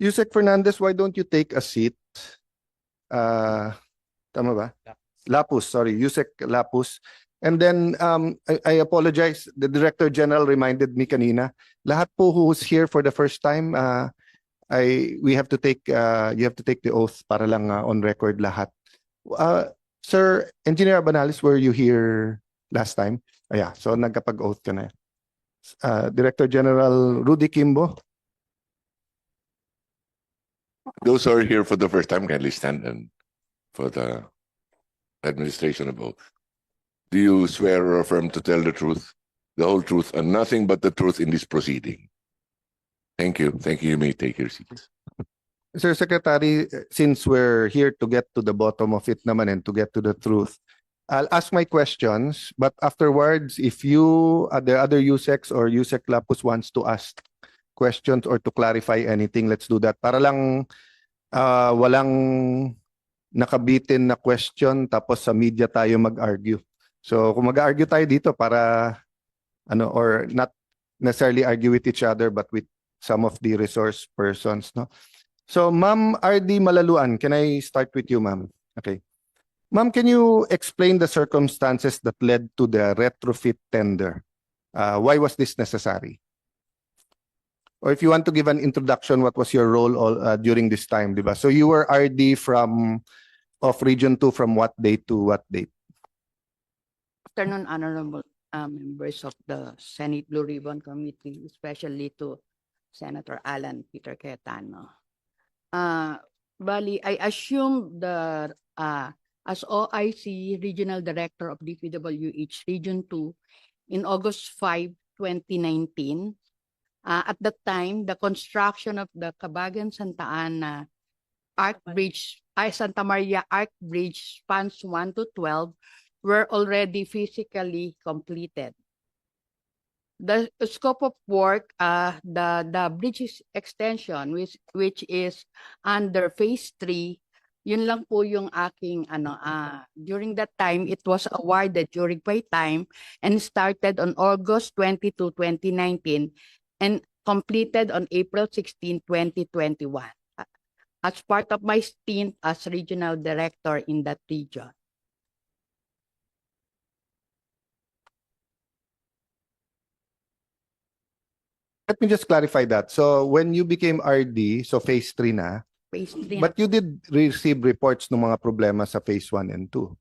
Yusek Fernandez, why don't you take a seat? Uh, tama ba? Lapus, sorry, Yusek Lapus. And then um, I, I apologize, the Director General reminded me kanina, lahat po who's here for the first time, uh, I, we have to take, uh, you have to take the oath para lang uh, on record lahat. Uh, Sir Engineer Abanalis, were you here last time? Ah, yeah, so nagkapag-oath ka na. Uh, Director General Rudy Kimbo. Those who are here for the first time kindly stand and for the administration of oath. Do you swear or affirm to tell the truth, the whole truth, and nothing but the truth in this proceeding? Thank you. Thank you. You may take your seats. Sir Secretary, since we're here to get to the bottom of it naman and to get to the truth, I'll ask my questions, but afterwards, if you, uh, the other USEX or USEC Lapus wants to ask questions or to clarify anything, let's do that. Para lang uh, walang nakabitin na question tapos sa media tayo mag-argue. So kung mag-argue tayo dito para ano or not necessarily argue with each other but with some of the resource persons, no? So, Ma'am RD Malaluan, can I start with you, ma'am? Okay. Ma'am, can you explain the circumstances that led to the retrofit tender? Uh, why was this necessary? Or if you want to give an introduction, what was your role all, uh, during this time, di ba? So you were RD from of Region 2 from what date to what date? afternoon, honorable uh, members of the Senate Blue Ribbon Committee, especially to Senator Alan Peter Cayetano. Uh, Bali, I assume the, uh, as OIC Regional Director of DPWH Region 2 in August 5, 2019. Uh, at that time, the construction of the Cabagan Santa Ana Arc Bridge, ay Santa Maria Arc Bridge spans 1 to 12 were already physically completed. The scope of work, uh, the, the bridge is- extension, which, which is under phase three, yun lang po yung aking, ano, uh, during that time, it was awarded during my time and started on August 22, 2019 and completed on April 16, 2021 uh, as part of my stint as regional director in that region. Let me just clarify that. So when you became RD, so phase 3 na, Phase three na but you did receive reports ng mga problema sa phase 1 and 2.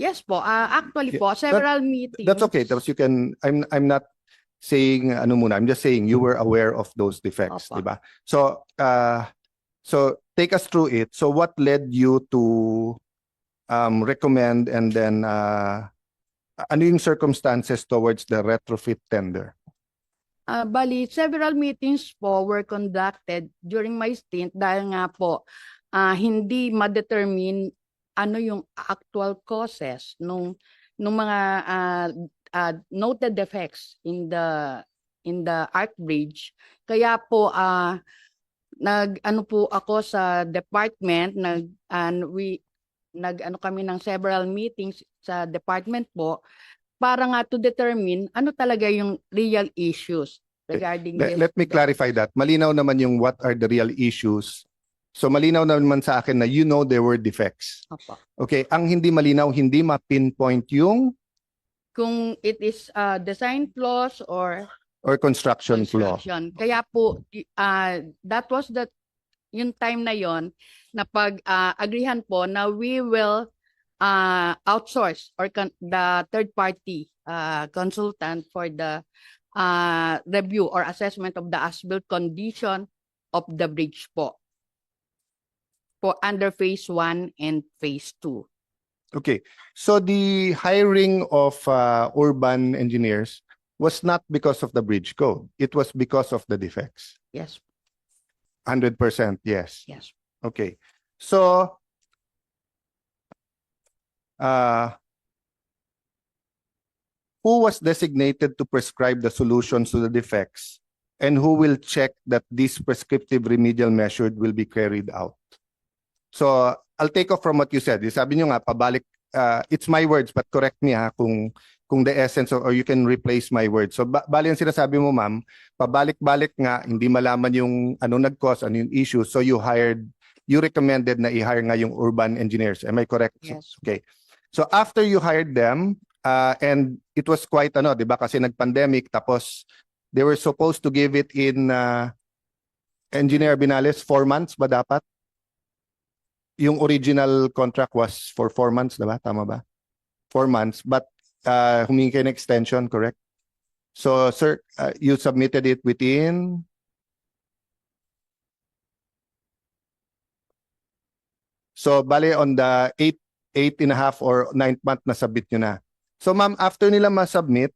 Yes po, ah, actually Yeah, po, several meetings. That's okay. Tapos you can I'm I'm not saying ano muna. I'm just saying you were aware of those defects, Opo. di ba? So uh so take us through it. So what led you to um recommend and then uh ano yung circumstances towards the retrofit tender? Ah, bali, several meetings po were conducted during my stint dahil nga po ah, hindi ma-determine ano yung actual causes nung nung mga ah, ah, noted defects in the in the arc bridge. Kaya po ah, nag ano po ako sa department nag and we nag ano kami ng several meetings sa department po para nga to determine ano talaga yung real issues regarding Let, this. let me clarify that. Malinaw naman yung what are the real issues. So malinaw naman sa akin na you know there were defects. Opo. Okay, ang hindi malinaw, hindi ma-pinpoint yung Kung it is uh, design flaws or or construction flaw. construction. Kaya po, uh, that was the yung time na yon na pag uh, agreehan po na we will uh, outsource or con- the third party uh, consultant for the uh, review or assessment of the as-built condition of the bridge po. Po under phase 1 and phase 2. Okay, so the hiring of uh, urban engineers was not because of the bridge code. It was because of the defects. Yes, 100% yes. yes. Okay, so uh, who was designated to prescribe the solutions to the defects and who will check that this prescriptive remedial measure will be carried out? So I'll take off from what you said. Sabi nyo nga, pabalik, uh, it's my words, but correct me ha kung kung the essence of, or you can replace my word. So ba- bali ang sinasabi mo ma'am, pabalik-balik nga hindi malaman yung ano nag-cause, ano yung issue. So you hired you recommended na i-hire nga yung urban engineers. Am I correct? Yes. Okay. So after you hired them uh, and it was quite ano, 'di ba kasi nag-pandemic tapos they were supposed to give it in uh, Engineer Binales four months ba dapat? Yung original contract was for four months, 'di ba? Tama ba? Four months but uh, humingi kayo ng extension, correct? So sir, uh, you submitted it within So bale on the eight, eight and a half or ninth month na submit nyo na. So ma'am, after nila ma-submit,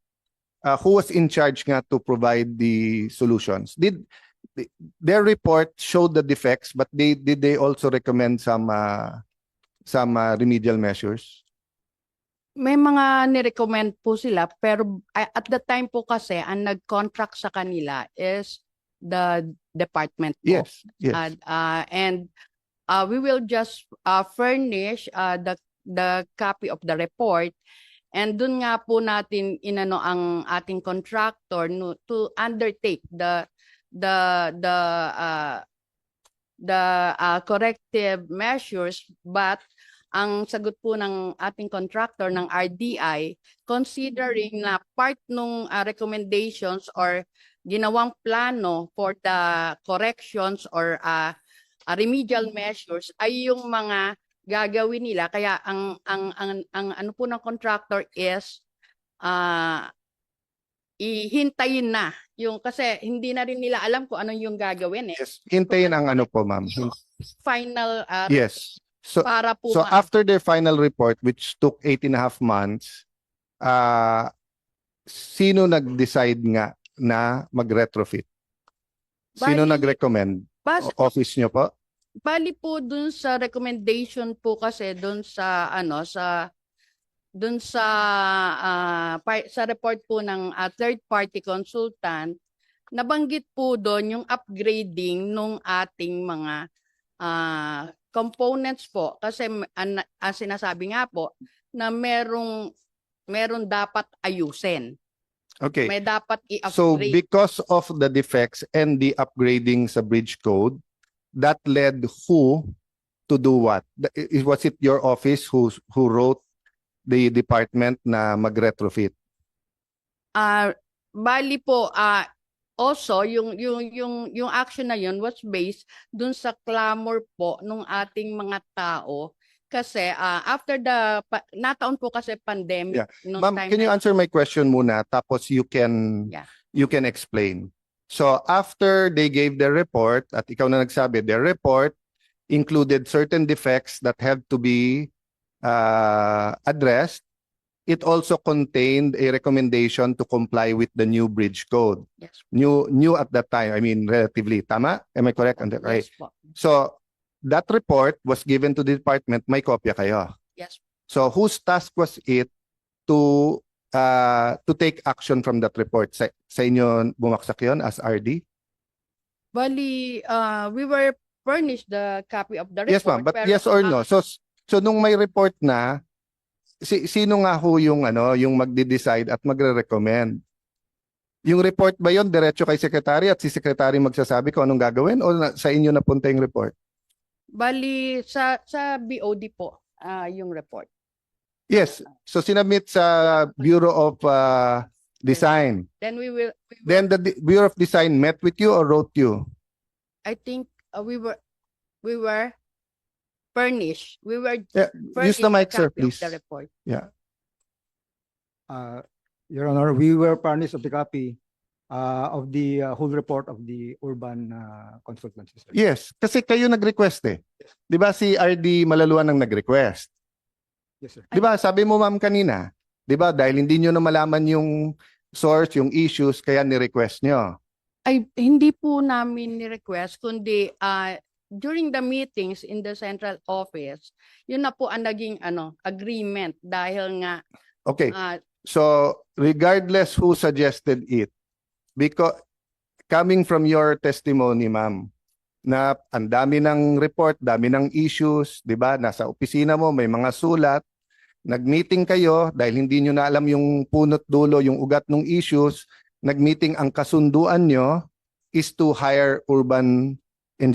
uh, who was in charge nga to provide the solutions? Did their report showed the defects, but they did they also recommend some uh, some uh, remedial measures? May mga nirecommend po sila pero at the time po kasi ang nag-contract sa kanila is the department po. Yes, yes. Uh, uh, and uh, we will just uh, furnish uh, the the copy of the report and dun nga po natin inano ang ating contractor no, to undertake the the the uh, the uh, corrective measures but ang sagot po ng ating contractor ng RDI considering na part nung uh, recommendations or ginawang plano for the corrections or uh, uh, remedial measures ay yung mga gagawin nila. Kaya ang ang ang, ang ano po ng contractor is uh, ihintayin na yung kasi hindi na rin nila alam kung ano yung gagawin eh Yes. Hintayin ang ano po ma'am. Final uh, Yes. So para po So after their final report, which took eight and a half months, uh, sino nag-decide nga na mag-retrofit? Sino nag-recommend? Office nyo po? Bali po dun sa recommendation po kasi dun sa ano sa dun sa ah, par- sa report po ng ah, third party consultant nabanggit po doon yung upgrading nung ating mga ah, components po kasi an, ang sinasabi nga po na merong meron dapat ayusin. Okay. May dapat So i-upgrade. because of the defects and the upgrading sa bridge code, that led who to do what? Was it your office who who wrote the department na mag-retrofit? Ah, bali po ah also yung yung yung yung action na yun was based dun sa clamor po nung ating mga tao kasi ah, after the pa, nataon po kasi pandemic nung Ma'am, time can you na- answer my question muna tapos you can Yeah. you can explain. So after they gave their report at ikaw na nagsabi their report included certain defects that have to be uh, addressed. It also contained a recommendation to comply with the new bridge code. Yes, New new at that time, I mean relatively. Tama? Am I correct? that? Right. yes po. So that report was given to the department. May kopya kayo. Yes. So whose task was it to uh, to take action from that report? Sa, sa inyo bumaksak yon as RD? Bali ah, we were furnished the copy of the report. Yes ma'am, but pero yes or no? So so nung may report na si, sino nga ho yung ano yung magde-decide at magre-recommend? Yung report ba yon diretso kay secretary at si secretary magsasabi kung anong gagawin o na, sa inyo napunta yung report? Bali sa sa BOD po ah, yung report. Yes. So sinabit sa Bureau of uh, Design. Then we will we will- Then the D- Bureau of Design met with you or wrote you? I think uh, we were we were furnished. We were Yeah, use furnished the mic, sir, copy of please. The report. Uh, Your Honor, we were furnished of the copy uh, of the uh, whole report of the urban uh, consultancy. sir. Yes, kasi kayo nag-request eh. 'Di ba si RD Malaluan ang nag-request? Yes, sir. 'Di ba? Sabi mo ma'am kanina, 'di ba? Dahil hindi niyo na malaman yung source, yung issues kaya ni-request niyo. Ay hindi po namin ni-request kundi ah, during the meetings in the central office, yun na po ang naging ano agreement dahil nga Okay. ah, So regardless who suggested it, because coming from your testimony, ma'am, na ang dami ng report, dami ng issues, 'di ba? Nasa opisina mo may mga sulat. Nag-meeting kayo dahil hindi nyo na alam yung punot dulo, yung ugat ng issues. Nag-meeting ang kasunduan nyo is to hire urban